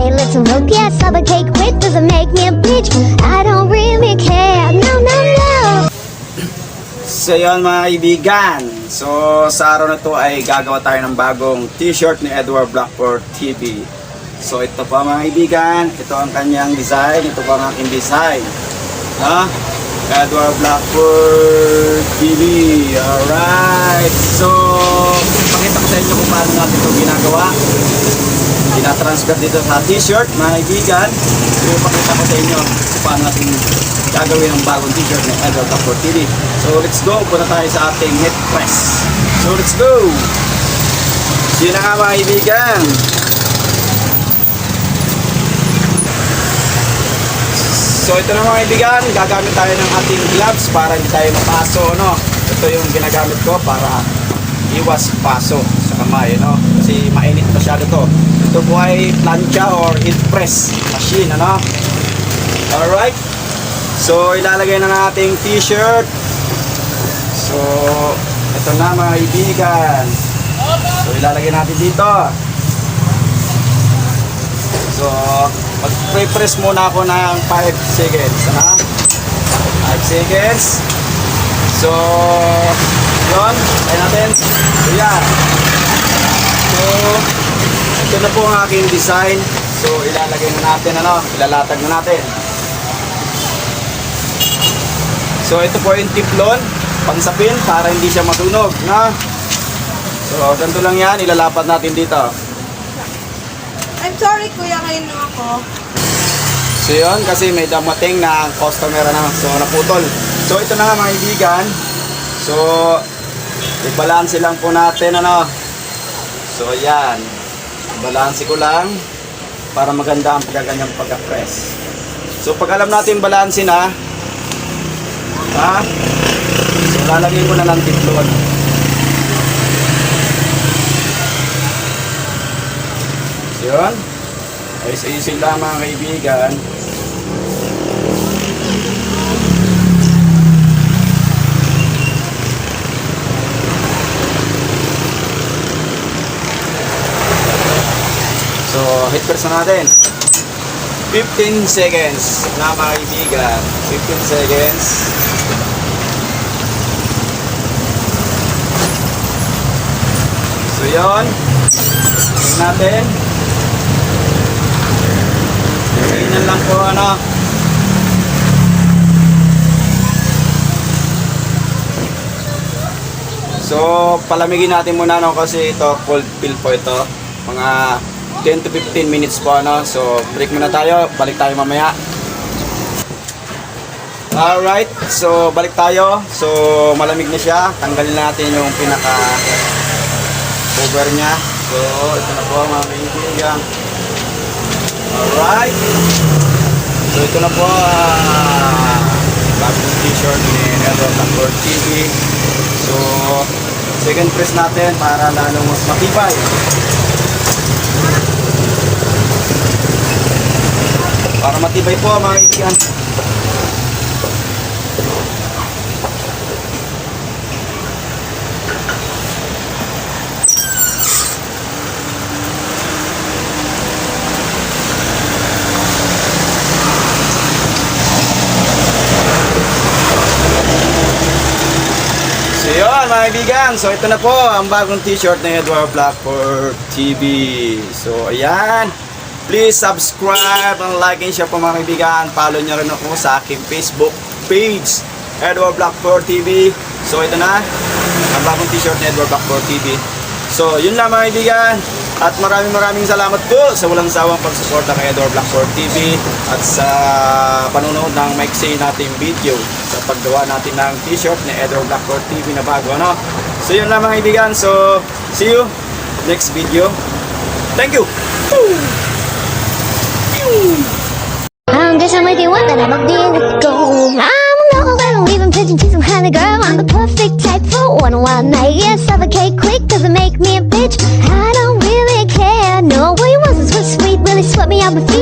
say let's look yeah suffocate quick doesn't make me a bitch I don't really care no no no So yun mga kaibigan, so sa araw na to ay gagawa tayo ng bagong t-shirt ni Edward Blackford TV. So ito po mga kaibigan, ito ang kanyang design, ito po ang aking design. Ha? Edward Blackford TV. Alright. So, pakita ko sa inyo kung paano natin ito ginagawa. Tinatransfer dito sa t-shirt mga kaibigan. So, pakita ko sa inyo kung paano natin gagawin ang bagong t-shirt ng Edward Blackford TV. So, let's go. Punta tayo sa ating head press. So, let's go. Yun na nga mga kaibigan. So ito na mga kaibigan, gagamit tayo ng ating gloves para hindi tayo mapaso, no? Ito yung ginagamit ko para iwas paso sa kamay, no? Kasi mainit masyado to. Ito po ay plancha or heat press machine, ano? Alright. So ilalagay na ng t-shirt. So ito na mga kaibigan. So ilalagay natin dito. So, mag-pre-press muna ako ng 5 seconds. Ano? 5 seconds. So, yun. Try natin. So, yan. So, ito na po ang aking design. So, ilalagay na natin, ano, ilalatag na natin. So, ito po yung tiplon, pansapin, para hindi siya matunog, na? So, ganito lang yan, ilalapat natin dito. I'm sorry kuya, ngayon lang ako. So yun, kasi may damating na customer na, so naputol. So ito na nga mga kaibigan. So, i-balance lang po natin ano. So yan, balance ko lang para maganda ang pagkaganyang pagka-press. So pag alam natin balance na, ha? So lalagay ko na ng tiplon. So yun, ayos-ayusin lang mga kaibigan. Hit press na natin. 15 seconds na mga kaibigan. 15 seconds. So, yun. Tingnan natin. Ganyan lang po ano. So, palamigin natin muna no kasi ito cold fill po ito. Mga 10 to 15 minutes po ano. So, break muna tayo. Balik tayo mamaya. Alright, so balik tayo. So, malamig na siya. Tanggalin natin yung pinaka cover niya. So, ito na po mga kaibigan. Alright. So ito na po ah bagong t-shirt ni Edward Blackboard TV. So second press natin para lalong mas matibay. Para matibay po mga kaibigan. So yun mga kaibigan, so ito na po ang bagong t-shirt ng Edward Blackford TV. So ayan, please subscribe and like and share po mga kaibigan. Follow nyo rin ako sa aking Facebook page, Edward Blackford TV. So ito na, ang bagong t-shirt ng Edward Blackford TV. So yun lang mga kaibigan. At maraming maraming salamat po sa walang sawang pagsuporta kay Edward Blackford TV at sa panonood ng maiksi nating video sa paggawa natin ng t-shirt ni Edward Blackford TV na bago. Ano? So yun lang mga kaibigan. So see you next video. Thank you! I'm just with you one that I'm a deal go I'm no I don't even pigeon to some kind of girl. I'm the perfect type for one wild night Yeah, suffocate quick Does it make me a bitch. I don't really care. No, what you want is sweet, sweet Really swept me out my feet